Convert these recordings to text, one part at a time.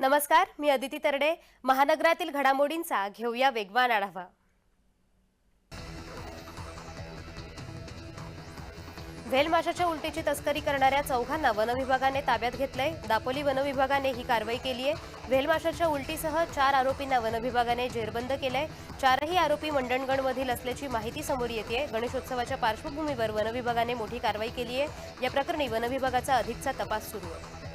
नमस्कार मी अदिती तरडे. महानगरातील घडामोडींचा घेऊया वेगवान आढावा. व्हेलमाशाच्या उलटीची तस्करी करणाऱ्या चौघांना वनविभागाने ताब्यात घेतलंय. दापोली वनविभागाने ही कारवाई केली आहे व्हेलमाशाच्या उलटीसह चार आरोपींना वनविभागाने जेरबंद केलंय. चारही आरोपी मंडणगडमधील असल्याची माहिती समोर येते गणेशोत्सवाच्या पार्श्वभूमीवर वनविभागाने मोठी कारवाई केली आहे या प्रकरणी वनविभागाचा अधिकचा तपास सुरू आहे.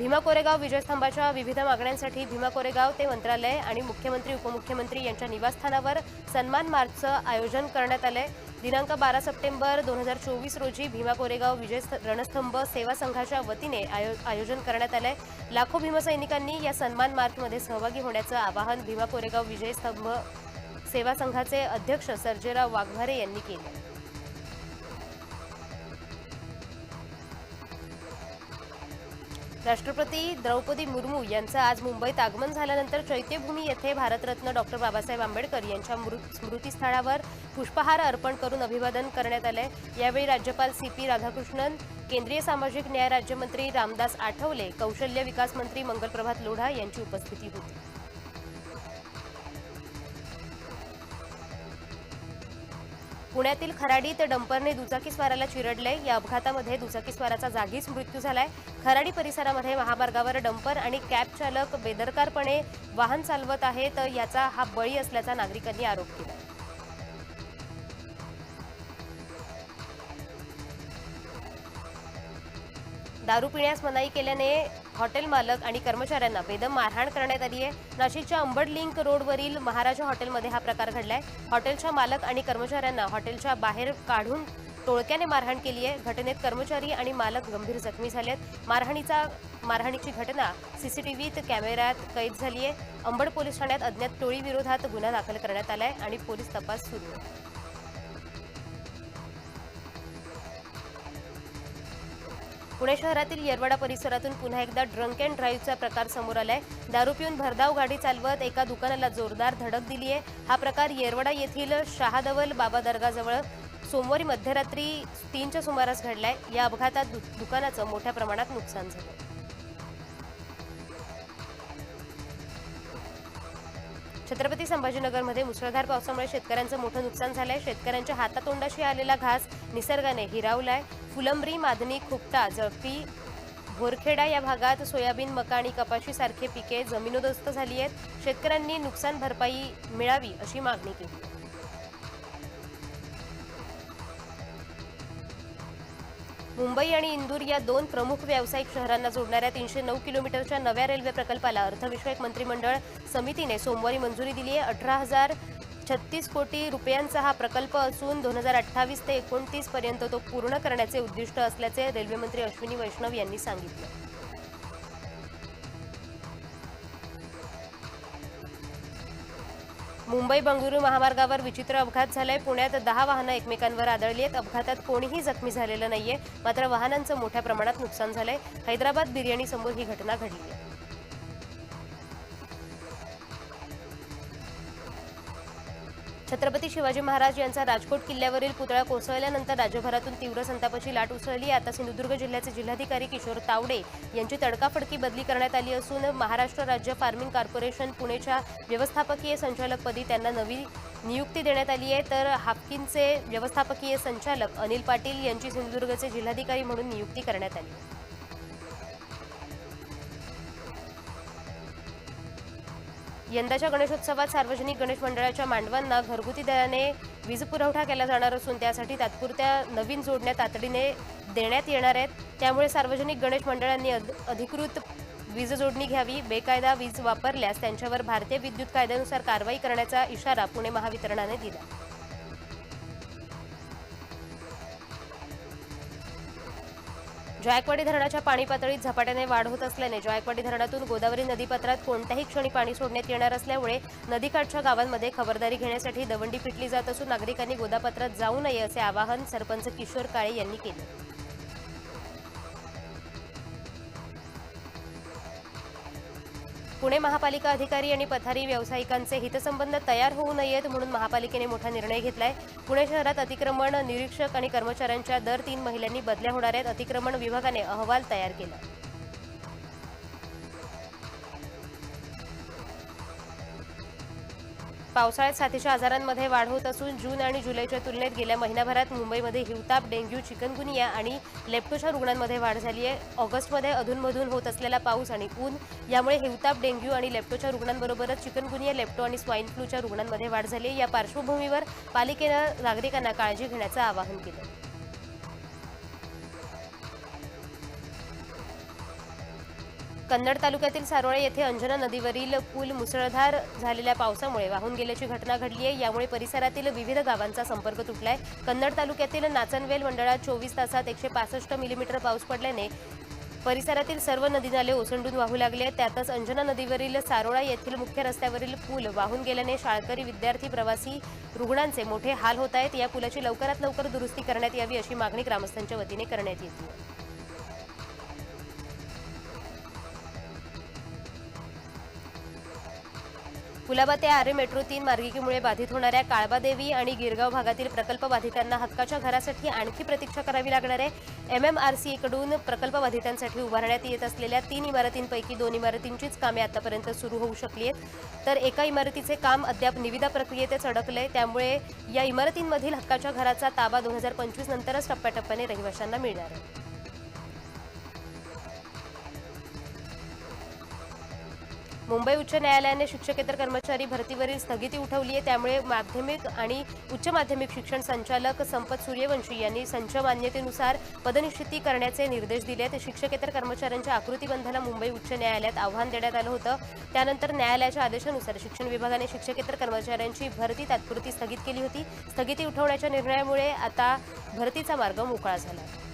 भीमा कोरेगाव विजयस्तंभाच्या विविध मागण्यांसाठी भीमा कोरेगाव ते मंत्रालय आणि मुख्यमंत्री उपमुख्यमंत्री यांच्या निवासस्थानावर सन्मान मार्चचं आयोजन करण्यात आलंय. दिनांक बारा सप्टेंबर दोन हजार चोवीस रोजी भीमा कोरेगाव विजय रणस्तंभ सेवा संघाच्या वतीने आयो आयोजन करण्यात आलंय. लाखो भीमसैनिकांनी या सन्मान मार्चमध्ये सहभागी होण्याचं आवाहन भीमा कोरेगाव विजय स्तंभ सेवा संघाचे अध्यक्ष सर्जेराव वाघमारे यांनी केलं राष्ट्रपती द्रौपदी मुर्मू यांचं आज मुंबईत आगमन झाल्यानंतर चैत्यभूमी येथे भारतरत्न डॉक्टर बाबासाहेब आंबेडकर यांच्या मृ- स्मृतीस्थळावर पुष्पहार अर्पण करून अभिवादन करण्यात आलंय. यावेळी राज्यपाल सी पी राधाकृष्णन केंद्रीय सामाजिक न्याय राज्यमंत्री रामदास आठवले कौशल्य विकास मंत्री मंगलप्रभात लोढा यांची उपस्थिती होती. पुण्यातील खराडीत डंपरने दुचाकीस्वाराला चिरडले. या अपघातामध्ये दुचाकीस्वाराचा जागीच मृत्यू झालाय. खराडी परिसरामध्ये महामार्गावर डंपर आणि कॅब चालक बेदरकारपणे वाहन चालवत आहेत. याचा हा बळी असल्याचा नागरिकांनी आरोप केला. दारू पिण्यास मनाई केल्याने हॉटेल मालक आणि कर्मचाऱ्यांना बेदम मारहाण करण्यात आली आहे. नाशिकच्या अंबड लिंक रोडवरील महाराजा हॉटेलमध्ये हा प्रकार घडलाय. हॉटेलच्या मालक आणि कर्मचाऱ्यांना हॉटेलच्या बाहेर काढून टोळक्याने मारहाण केली आहे. घटनेत कर्मचारी आणि मालक गंभीर जखमी झालेत. मारहाणीचा मारहाणीची घटना सीसीटीव्हीत कॅमेऱ्यात कैद झाली आहे. अंबड पोलीस ठाण्यात अज्ञात टोळीविरोधात गुन्हा दाखल करण्यात आलाय आणि पोलीस तपास सुरू आहे. पुणे शहरातील येरवाडा परिसरातून पुन्हा एकदा ड्रंक अँड ड्राईव्हचा प्रकार समोर आलाय. दारू पिऊन भरधाव गाडी चालवत एका दुकानाला जोरदार धडक दिली आहे. हा प्रकार येरवाडा येथील शहादवल बाबा दर्गाजवळ सोमवारी मध्यरात्री तीनच्या सुमारास घडलाय. या अपघातात दु- दुकानाचं मोठ्या प्रमाणात नुकसान झालं. छत्रपती संभाजीनगरमध्ये मुसळधार पावसामुळे शेतकऱ्यांचं मोठं नुकसान झालंय. शेतकऱ्यांच्या हातातोंडाशी आलेला घास निसर्गाने हिरावलाय. फुलंब्री मादनी खुपटा जळपी भोरखेडा या भागात सोयाबीन मका आणि कपाशी सारखे पिके जमीनोदस्त झाली आहेत. शेतकऱ्यांनी नुकसान भरपाई मिळावी अशी मागणी केली. मुंबई आणि इंदूर या दोन प्रमुख व्यावसायिक शहरांना जोडणाऱ्या तीनशे नऊ किलोमीटरच्या नव्या रेल्वे प्रकल्पाला अर्थविषयक मंत्रिमंडळ समितीने सोमवारी मंजुरी दिली आहे. अठरा हजार छत्तीस कोटी रुपयांचा हा प्रकल्प असून दोन हजार अठ्ठावीस ते एकोणतीस पर्यंत तो पूर्ण करण्याचे उद्दिष्ट असल्याचे रेल्वेमंत्री अश्विनी वैष्णव यांनी सांगितलं. मुंबई बंगळुरू महामार्गावर विचित्र अपघात झालाय. पुण्यात दहा वाहनं एकमेकांवर आदळली आहेत अपघातात कोणीही जखमी झालेलं नाहीये. मात्र वाहनांचं मोठ्या प्रमाणात नुकसान झालंय. हैदराबाद बिर्याणी समोर ही घटना घडली आहे छत्रपती शिवाजी महाराज यांचा राजकोट किल्ल्यावरील पुतळा कोसळल्यानंतर राज्यभरातून तीव्र संतापाची लाट उसळली. आता सिंधुदुर्ग जिल्ह्याचे जिल्हाधिकारी किशोर तावडे यांची तडकाफडकी बदली करण्यात आली असून महाराष्ट्र राज्य फार्मिंग कॉर्पोरेशन पुणेच्या व्यवस्थापकीय संचालकपदी त्यांना नवी नियुक्ती देण्यात आली आहे. तर हाफकिनचे व्यवस्थापकीय संचालक अनिल पाटील यांची सिंधुदुर्गचे जिल्हाधिकारी म्हणून नियुक्ती करण्यात आली यंदाच्या गणेशोत्सवात सार्वजनिक गणेश मंडळाच्या मांडवांना घरगुती दराने वीज पुरवठा केला जाणार असून त्यासाठी तात्पुरत्या नवीन जोडण्या तातडीने देण्यात येणार आहेत. त्यामुळे सार्वजनिक गणेश मंडळांनी अध- अधिकृत वीज जोडणी घ्यावी बेकायदा वीज वापरल्यास त्यांच्यावर भारतीय विद्युत कायद्यानुसार कारवाई करण्याचा इशारा पुणे महावितरणाने दिला. जायकवाडी धरणाच्या पाणी पातळीत झपाट्याने वाढ होत असल्याने जायकवाडी धरणातून गोदावरी नदीपात्रात कोणत्याही क्षणी पाणी सोडण्यात येणार असल्यामुळे नदीकाठच्या गावांमध्ये खबरदारी घेण्यासाठी दवंडी पिटली जात असून नागरिकांनी गोदापात्रात जाऊ नये असे आवाहन सरपंच किशोर काळे यांनी केले. पुणे महापालिका अधिकारी आणि पथारी व्यावसायिकांचे हितसंबंध तयार होऊ नयेत म्हणून महापालिकेने मोठा निर्णय घेतलाय. पुणे शहरात अतिक्रमण निरीक्षक आणि कर्मचाऱ्यांच्या दर तीन महिन्यांनी बदल्या होणाऱ्या अतिक्रमण विभागाने अहवाल तयार केला. पावसाळ्यात साथीच्या आजारांमध्ये वाढ होत असून जून आणि जुलैच्या तुलनेत गेल्या महिनाभरात मुंबईमध्ये हिवताप डेंग्यू चिकनगुनिया आणि लेप्टोच्या रुग्णांमध्ये वाढ झाली आहे. ऑगस्टमध्ये अधूनमधून होत असलेला पाऊस आणि ऊन यामुळे हिवताप डेंग्यू आणि लेप्टोच्या रुग्णांबरोबरच चिकनगुनिया लेप्टो आणि स्वाईन फ्लूच्या रुग्णांमध्ये वाढ झाली आहे. या पार्श्वभूमीवर पालिकेनं नागरिकांना काळजी घेण्याचं आवाहन केलं. कन्नड तालुक्यातील सारोळे येथे अंजना नदीवरील पूल मुसळधार झालेल्या पावसामुळे वाहून गेल्याची घटना घडली आहे. यामुळे परिसरातील विविध गावांचा संपर्क तुटलाय. कन्नड तालुक्यातील नाचनवेल मंडळात चोवीस तासात एकशे पासष्ट मिलीमीटर पाऊस पडल्याने परिसरातील सर्व नदी नाले ओसंडून वाहू लागले त्यातच अंजना नदीवरील सारोळा येथील मुख्य रस्त्यावरील पूल वाहून गेल्याने शाळकरी विद्यार्थी प्रवासी रुग्णांचे मोठे हाल होत आहेत. या पुलाची लवकरात लवकर दुरुस्ती करण्यात यावी अशी मागणी ग्रामस्थांच्या वतीने करण्यात येते कुलाबा ते आरे मेट्रो तीन मार्गिकेमुळे बाधित होणाऱ्या काळबादेवी आणि गिरगाव भागातील प्रकल्प बाधितांना हक्काच्या घरासाठी आणखी प्रतीक्षा करावी लागणार आहे. एम एम आर सी कडून प्रकल्प बाधितांसाठी उभारण्यात येत असलेल्या तीन इमारतींपैकी दोन इमारतींचीच कामे आतापर्यंत सुरू होऊ शकली आहेत. तर एका इमारतीचे काम अद्याप निविदा प्रक्रियेतच अडकलंय. त्यामुळे या इमारतींमधील हक्काच्या घराचा ताबा दोन हजार पंचवीस नंतरच टप्प्याटप्प्याने रहिवाशांना मिळणार आहे. मुंबई उच्च न्यायालयाने शिक्षकेतर कर्मचारी भरतीवरील स्थगिती उठवली आहे. त्यामुळे माध्यमिक आणि उच्च माध्यमिक शिक्षण संचालक संपत सूर्यवंशी यांनी संच मान्यतेनुसार पदनिश्चिती करण्याचे निर्देश दिले आहेत. शिक्षकेतर कर्मचाऱ्यांच्या आकृतीबंधाला मुंबई उच्च न्यायालयात आव्हान देण्यात आलं होतं. त्यानंतर न्यायालयाच्या आदेशानुसार शिक्षण विभागाने शिक्षकेतर कर्मचाऱ्यांची भरती तात्पुरती स्थगित केली होती. स्थगिती उठवण्याच्या निर्णयामुळे आता भरतीचा मार्ग मोकळा झाला. आहे